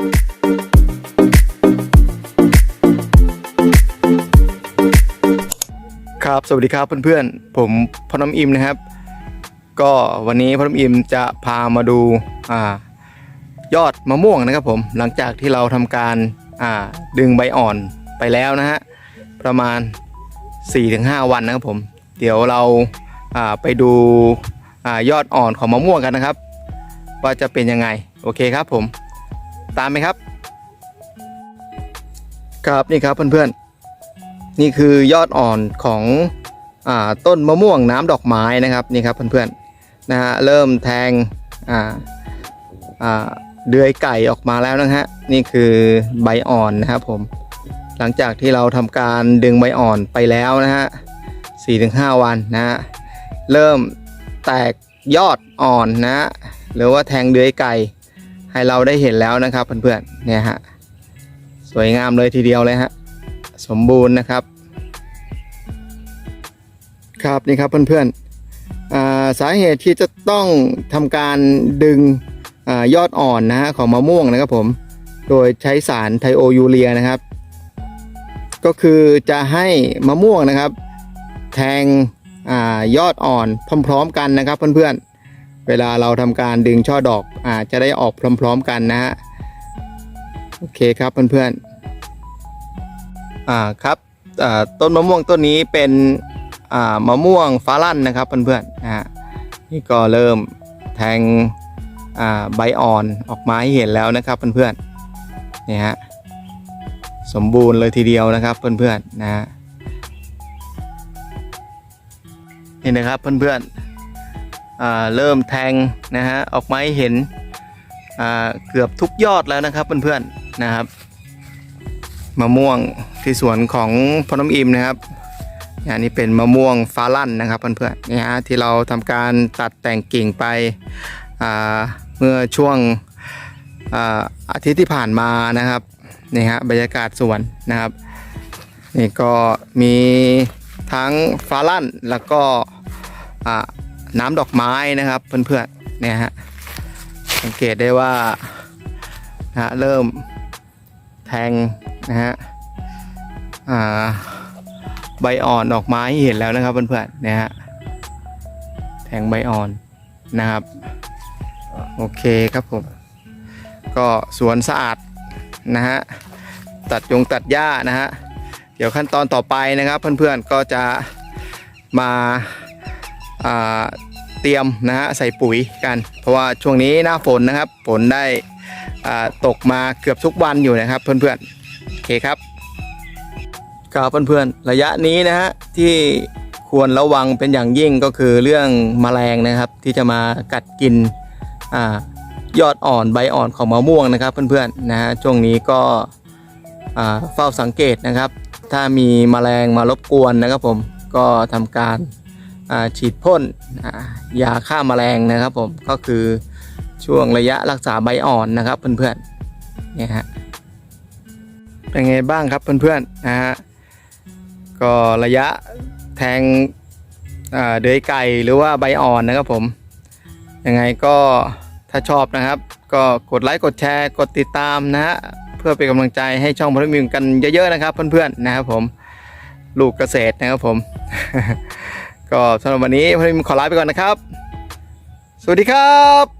ครับสวัสดีครับเพื่อนๆ ผมพน้ำอิมนะครับ ก็วันนี้พน้ำอิมจะพามาดูอ่ายอดมะม่วงนะครับผมหลังจากที่เราทำการอ่าดึงใบอ่อนไปแล้วนะฮะประมาณ 4-5 วันนะครับผม เดี๋ยวเราอ่าไปดูอ่ายอดอ่อนของมะม่วงกันนะครับ ว่าจะเป็นยังไงโอเคครับผม ตามไหมครับ ครับนี่ครับเพื่อนๆ นี่คือยอดอ่อนของอต้นมะม่วงน้ำดอกไม้นะครับนี่ครับเพื่อนๆนะฮะเริ่มแทงเดือยไก่ออกมาแล้วนะฮะนี่คือใบอ่อนนะครับผมหลังจากที่เราทำการดึงใบอ่อนไปแล้วนะฮะสี่ถึงห้าวันนะฮะเริ่มแตกยอดอ่อนนะฮะหรือว่าแทงเดือยไก่ ให้เราได้เห็นแล้วนะครับเพื่อนๆเนี่ยฮะสวยงามเลยทีเดียวเลยฮะสมบูรณ์นะครับ ครับนี่ครับเพื่อนๆอสาเหตุที่จะต้องทำการดึงอยอดอ่อนนะฮะของมะม่วงนะครับผมโดยใช้สารไทโอยูเรียนะครับ ก็คือจะให้มะม่วงนะครับ แทงอยอดอ่อนพร้อม ๆ กันนะครับเพื่อนๆ เวลาเราทำการดึงช่อดอกอาจะได้ออกพร้อม ๆกันนะฮะโอเคครับเพื่อนๆอ่าครับต้นมะม่วงต้นนี้เป็นอ่ามะม่วงฟ้าลั่นนะครับเพื่อนๆนะฮะนี่ก็เริ่มแทงอ่าใบอ่อนออกมาให้เห็นแล้วนะครับเพื่อนๆนี่ฮะสมบูรณ์เลยทีเดียวนะครับเพื่อนๆนะฮะนี่นะครับเพื่อนๆ เริ่มแทงนะฮะออกมาให้เห็นเกือบทุกยอดแล้วนะครับเพื่อนๆนะครับมะม่วงที่สวนของพน้ำอิมนะครับอันนี้เป็นมะม่วงฟ้าลั่นนะครับเพื่อนๆนี่ฮะที่เราทำการตัดแต่งกิ่งไปเมื่อช่วงอาอาทิตย์ที่ผ่านมานะครับนี่ฮะบรรยากาศสวนนะครับนี่ก็มีทั้งฟ้าลั่นแล้วก็อ่า น้ำดอกไม้นะครับเพื่อนๆเนี่ยฮะสังเกตได้ว่านะฮะเริ่มแทงนะฮะใบอ่อนออกมาให้เห็นแล้วนะครับเพื่อนๆนะฮะแทงใบอ่อนนะครับโอเคครับผมก็สวนสะอาดนะฮะตัดยงตัดหญ้านะฮะเดี๋ยวขั้นตอนต่อไปนะครับเพื่อนๆก็จะมา เตรียมนะฮะใส่ปุ๋ยกัน เพราะว่าช่วงนี้หน้าฝนนะครับฝนได้ตกมาเกือบทุกวันอยู่นะครับ เพื่อนๆโอเคครับครับเพื่อนๆระยะนี้นะฮะที่ควรระวังเป็นอย่างยิ่งก็คือเรื่องแมลงนะครับ ที่จะมากัดกินอายอดอ่อนใบอ่อนของมะม่วงนะครับเพื่อนๆนะฮะช่วงนี้ก็เฝ้าสังเกตนะครับ ถ้ามีแมลงมารบกวนนะครับผมก็ทำการ ฉีดพ่นยาฆ่าแมลงนะครับผมก็คือช่วงระยะรักษาใบอ่อนนะครับเพื่อนๆเนี่ยฮะเป็นไงบ้างครับเพื่อนๆนะฮะก็ระยะแทงเดือยไก่หรือว่าใบอ่อนนะครับผมยังไงก็ถ้าชอบนะครับ ก็กดไลค์กดแชร์กดติดตามนะฮะเพื่อเป็นกำลังใจให้ช่องพลมิมกันเยอะๆนะครับเพื่อนๆนะครับผมลูกเกษตรนะครับผม ก็สำหรับวันนี้พอดีขอลาไปก่อนนะครับ สวัสดีครับ